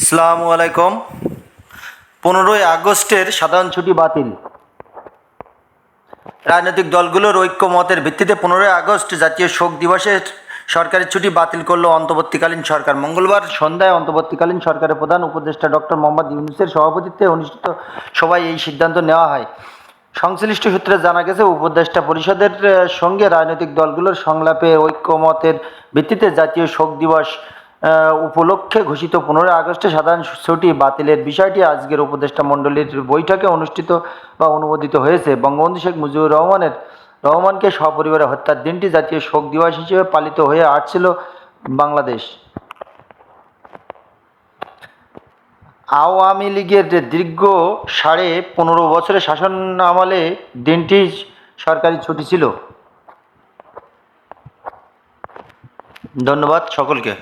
আসসালামু আলাইকুম। পনেরোই আগস্টের সাধারণ ছুটি বাতিল। রাজনৈতিক দলগুলোর ঐক্যমতের ভিত্তিতে পনেরোই আগস্ট জাতীয় শোক দিবসের সরকারি ছুটি বাতিল করল অন্তর্বর্তীকালীন সরকার। মঙ্গলবার সন্ধ্যায় অন্তর্বর্তীকালীন সরকারের প্রধান উপদেষ্টা ডক্টর মোহাম্মদ ইউনুসের সভাপতিত্বে অনুষ্ঠিত সভায় এই সিদ্ধান্ত নেওয়া হয়। সংশ্লিষ্ট সূত্রে জানা গেছে, উপদেষ্টা পরিষদের সঙ্গে রাজনৈতিক দলগুলোর সংলাপে ঐক্যমতের ভিত্তিতে জাতীয় শোক দিবস উপলক্ষে ঘোষিত পনেরোই আগস্টে সাধারণ ছুটি বাতিলের বিষয়টি আজকের উপদেষ্টা মণ্ডলীর বৈঠকে অনুষ্ঠিত বা অনুমোদিত হয়েছে। বঙ্গবন্ধু শেখ মুজিবুর রহমানের, রহমানকে সপরিবারে হত্যার দিনটি জাতীয় শোক দিবস হিসেবে পালিত হয়ে আসছিল বাংলাদেশ। আওয়ামী লীগের দীর্ঘ সাড়ে পনেরো বছরের শাসন আমলে দিনটি সরকারি ছুটি ছিল। ধন্যবাদ সকলকে।